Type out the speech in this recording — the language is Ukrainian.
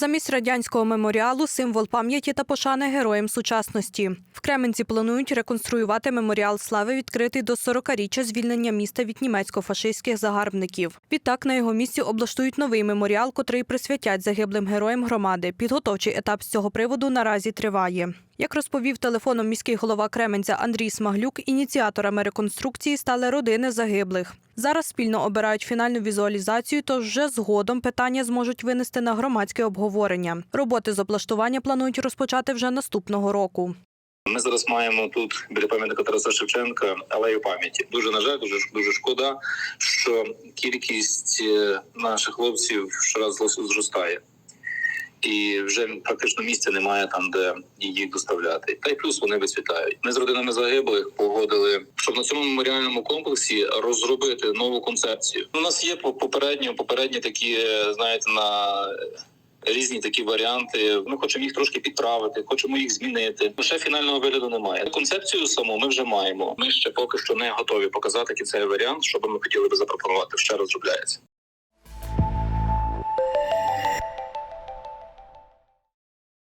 Замість радянського меморіалу символ пам'яті та пошани героям сучасності. В Кременці планують реконструювати меморіал слави, відкритий до 40-річчя звільнення міста від німецько-фашистських загарбників. Відтак на його місці облаштують новий меморіал, котрий присвятять загиблим героям громади. Підготовчий етап з цього приводу наразі триває. Як розповів телефоном міський голова Кременця Андрій Смаглюк, ініціаторами реконструкції стали родини загиблих. Зараз спільно обирають фінальну візуалізацію, тож вже згодом питання зможуть винести на громадське обговорення. Роботи з облаштування планують розпочати вже наступного року. Ми зараз маємо тут біля пам'ятника Тараса Шевченка алею пам'яті. Дуже на жаль, дуже дуже шкода, що кількість е, наших хлопців щораз зростає. І вже практично місця немає там, де їх доставляти. Та й плюс вони вицвітають. Ми з родинами загиблих погодили, щоб на цьому меморіальному комплексі розробити нову концепцію. У нас є по- попередньо попередні такі, знаєте, на різні такі варіанти. Ми хочемо їх трошки підправити, хочемо їх змінити. Ще фінального вигляду немає. Концепцію саму ми вже маємо. Ми ще поки що не готові показати кінцевий варіант, що би ми хотіли би запропонувати. Ще розробляється.